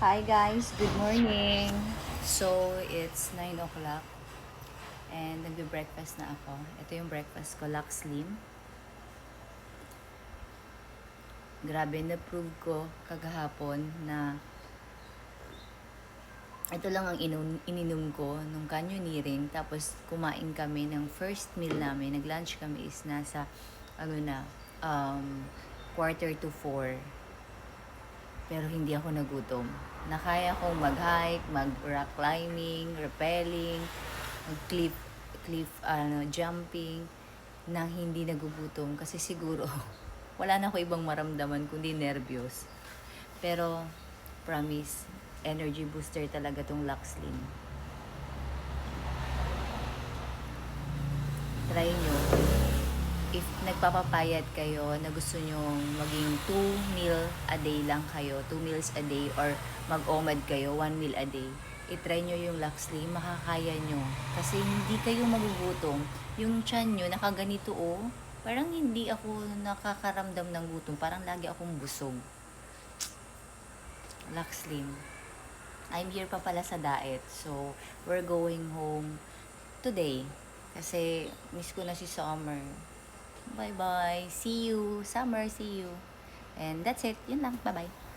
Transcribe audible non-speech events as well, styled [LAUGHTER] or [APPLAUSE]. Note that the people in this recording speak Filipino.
Hi guys, good morning. So, it's 9 o'clock and nagbe-breakfast na ako. Ito yung breakfast ko, Lux Slim. Grabe, na-prove ko kagahapon na ito lang ang inun, ininom ko nung canyoneering. Tapos, kumain kami ng first meal namin. Nag-lunch kami is nasa, ano na, um, quarter to four pero hindi ako nagutom. Nakaya kong mag-hike, mag-rock climbing, rappelling, mag-cliff, cliff, ano, jumping, nang hindi nagugutom. Kasi siguro, [LAUGHS] wala na ako ibang maramdaman kundi nervyos. Pero, promise, energy booster talaga tong Luxlin. Try nyo if nagpapapayat kayo na gusto nyong maging 2 meal a day lang kayo, 2 meals a day, or mag-OMAD kayo, 1 meal a day, itry nyo yung Luxley, makakaya nyo. Kasi hindi kayo magugutom. Yung chan nyo, nakaganito oh, parang hindi ako nakakaramdam ng gutom. Parang lagi akong busog. Luxley. I'm here pa pala sa diet. So, we're going home today. Kasi miss ko na si Summer. Bye-bye. See you. Summer, see you. And that's it. Yun lang. Bye-bye.